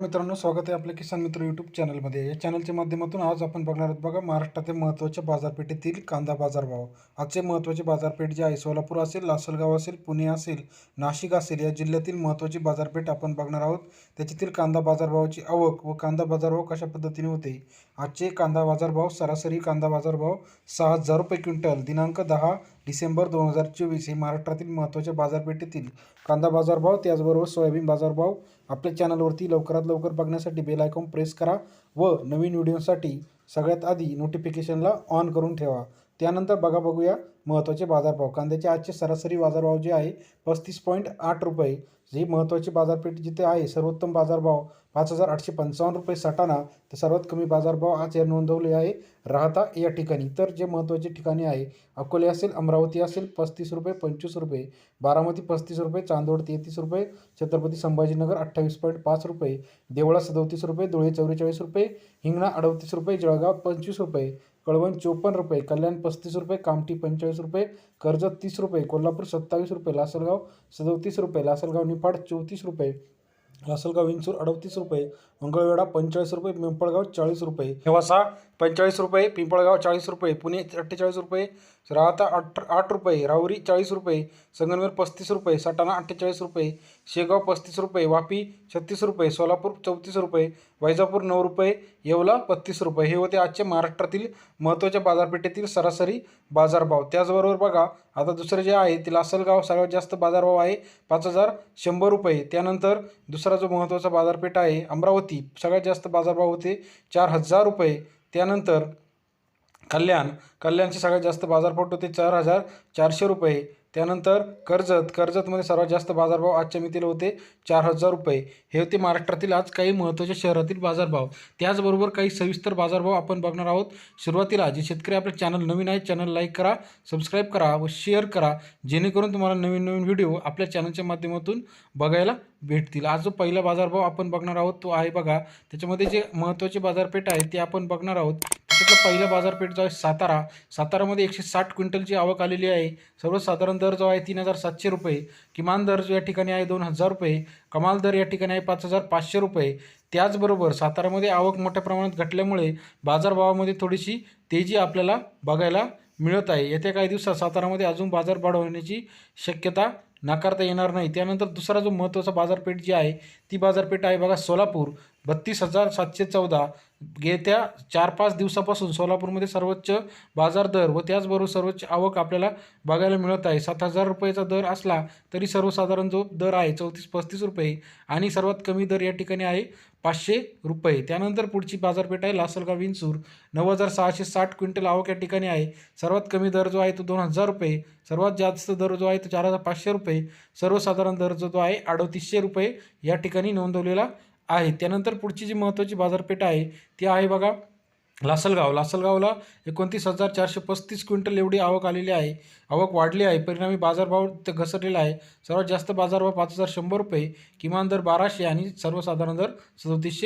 मित्रांनो स्वागत आहे आपल्या किसान मित्र यूट्यूब चॅनलमध्ये या चॅनलच्या माध्यमातून आज आपण बघणार आहोत बघा महाराष्ट्रातील महत्त्वाच्या बाजारपेठेतील कांदा बाजारभाव. आजचे महत्त्वाचे बाजारपेठ जे आहे सोलापूर असेल लासलगाव असेल पुणे असेल नाशिक असेल या जिल्ह्यातील महत्त्वाची बाजारपेठ आपण बघणार आहोत. त्याच्यातील कांदा बाजारभावाची आवक व कांदा बाजारभाव कशा पद्धतीने होते? आजचे कांदा बाजारभाव सरासरी कांदा बाजारभाव सहा हजार रुपये क्विंटल दिनांक दहा डिसेंबर दोन हजार चोवीस हे महाराष्ट्रातील महत्त्वाच्या बाजारपेठेतील कांदा बाजारभाव त्याचबरोबर सोयाबीन बाजारभाव. आपल्या चॅनलवरती लवकरात लवकर बघण्यासाठी बेल आयकॉन प्रेस करा व नवीन व्हिडिओसाठी सगळ्यात आधी नोटिफिकेशनला ऑन करून ठेवा. त्यानंतर बघा बघूया महत्त्वाचे बाजारभाव. कांद्याचे आजचे सरासरी बाजारभाव जे आहे पस्तीस पॉईंट आठ रुपये. जे महत्त्वाची बाजारपेठ जिथे आहे सर्वोत्तम बाजारभाव पाच हजार आठशे पंचावन्न रुपये साठाना तर सर्वात कमी बाजारभाव आज या नोंदवले आहे राहता या ठिकाणी. तर जे महत्त्वाचे ठिकाणी आहे अकोले असेल अमरावती असेल पस्तीस रुपये पंचवीस रुपये. बारामती पस्तीस रुपये चांदोड तेहतीस रुपये छत्रपती संभाजीनगर अठ्ठावीस पॉईंट पाच रुपये. देवळा सदोतीस रुपये धुळे चौवेचाळीस रुपये हिंगणा अडतीस रुपये जळगाव पंचवीस रुपये. कळवण चोपन्न रुपये कल्याण पस्तीस रुपये कामठी पंचेचाळीस रुपये कर्जत तीस रुपये कोल्हापूर सत्तावीस रुपये लासलगाव सदोतीस रुपये लासलगाव निफाड चौतीस रुपये लासलगाव विंचूर अडतीस रुपये मंगळवेढा पंचेचाळीस रुपये पिंपळगाव चाळीस रुपये नेवासा पंचेचाळीस रुपये पिंपळगाव चाळीस रुपये पुणे अठ्ठेचाळीस रुपये राहता आठ आठ रुपये राहुरी चाळीस रुपये संगमनेर पस्तीस रुपये सटाणा अठ्ठेचाळीस रुपये शेगाव पस्तीस रुपये वापी छत्तीस रुपये सोलापूर चौतीस रुपये वैजापूर नऊ रुपये येवला बत्तीस रुपये. हे होते आजचे महाराष्ट्रातील महत्त्वाच्या बाजारपेठेतील सरासरी बाजारभाव. त्याचबरोबर बघा आता दुसरं जे आहे ते लासलगाव सगळ्यात जास्त बाजारभाव आहे पाच हजार शंभर रुपये. त्यानंतर दुसरा जो महत्त्वाचा बाजारपेठ आहे अमरावती सगळ्यात जास्त बाजारभाव होते चार हजार रुपये. त्यानंतर कल्याण कल्याणचे सगळ्यात जास्त बाजारपेठ होते चार हजार चारशे रुपये. त्यानंतर कर्जत कर्जतमध्ये सर्वात जास्त बाजारभाव आजच्या मितीला होते चार हजार रुपये. हे होते महाराष्ट्रातील आज काही महत्त्वाच्या शहरातील बाजारभाव. त्याचबरोबर काही सविस्तर बाजारभाव आपण बघणार आहोत. सुरुवातीला जे शेतकरी आपले चॅनल नवीन आहे चॅनल लाईक करा सबस्क्राईब करा व शेअर करा. जेणेकरून तुम्हाला नवीन नवीन व्हिडिओ आपल्या चॅनलच्या माध्यमातून बघायला भेटतील. आज जो पहिला बाजारभाव आपण बघणार आहोत तो आहे बघा त्याच्यामध्ये जे महत्त्वाचे बाजारपेठ आहे ते आपण बघणार आहोत. त्याच्यातला पहिला बाजारपेठ जो आहे सातारा. सातारामध्ये एकशे साठ क्विंटलची आवक आलेली आहे. सर्वसाधारण दर जो आहे तीन हजार सातशे रुपये. किमान दर जो या ठिकाणी आहे दोन हजार रुपये. कमाल दर या ठिकाणी आहे पाच हजार पाचशे रुपये. त्याचबरोबर सातारामध्ये आवक मोठ्या प्रमाणात घटल्यामुळे बाजारभावामध्ये थोडीशी तेजी आपल्याला बघायला मिळत आहे. येत्या काही दिवसात सातारामध्ये अजून बाजार वाढ होण्याची शक्यता नाकारता येणार नाही. त्यानंतर दुसरा जो महत्त्वाचा बाजारपेठ जी आहे ती बाजारपेठ आहे बघा सोलापूर. बत्तीस हजार सातशे चौदा. येत्या चार पाच दिवसापासून सोलापूरमध्ये सर्वोच्च बाजार दर व त्याचबरोबर सर्वोच्च आवक आपल्याला बघायला मिळत आहे. सात हजार रुपयाचा दर असला तरी सर्वसाधारण जो दर आहे चौतीस पस्तीस रुपये आणि सर्वात कमी दर या ठिकाणी आहे पाचशे रुपये. त्यानंतर पुढची बाजारपेठ आहे लासलगाव विंचूर. नऊ हजार सहाशे साठ क्विंटल आवक या ठिकाणी आहे. सर्वात कमी दर जो आहे तो दोन हजार रुपये. सर्वात जास्त दर जो आहे तो चार हजार पाचशे रुपये. सर्वसाधारण दर जो आहे अडतीसशे रुपये या ठिकाणी नोंदवलेला आहे. त्यानंतर पुढची जी महत्त्वाची बाजारपेठ आहे ती आहे बघा लासलगाव. लासलगावला एकोणतीस हजार चारशे पस्तीस क्विंटल एवढी आवक आलेली आहे. आवक वाढली आहे. परिणामी बाजारभाव ते घसरलेला आहे. सर्वात जास्त बाजारभाव पाच हजार शंभर रुपये किमान दर बाराशे आणि सर्वसाधारण दर सदतीसशे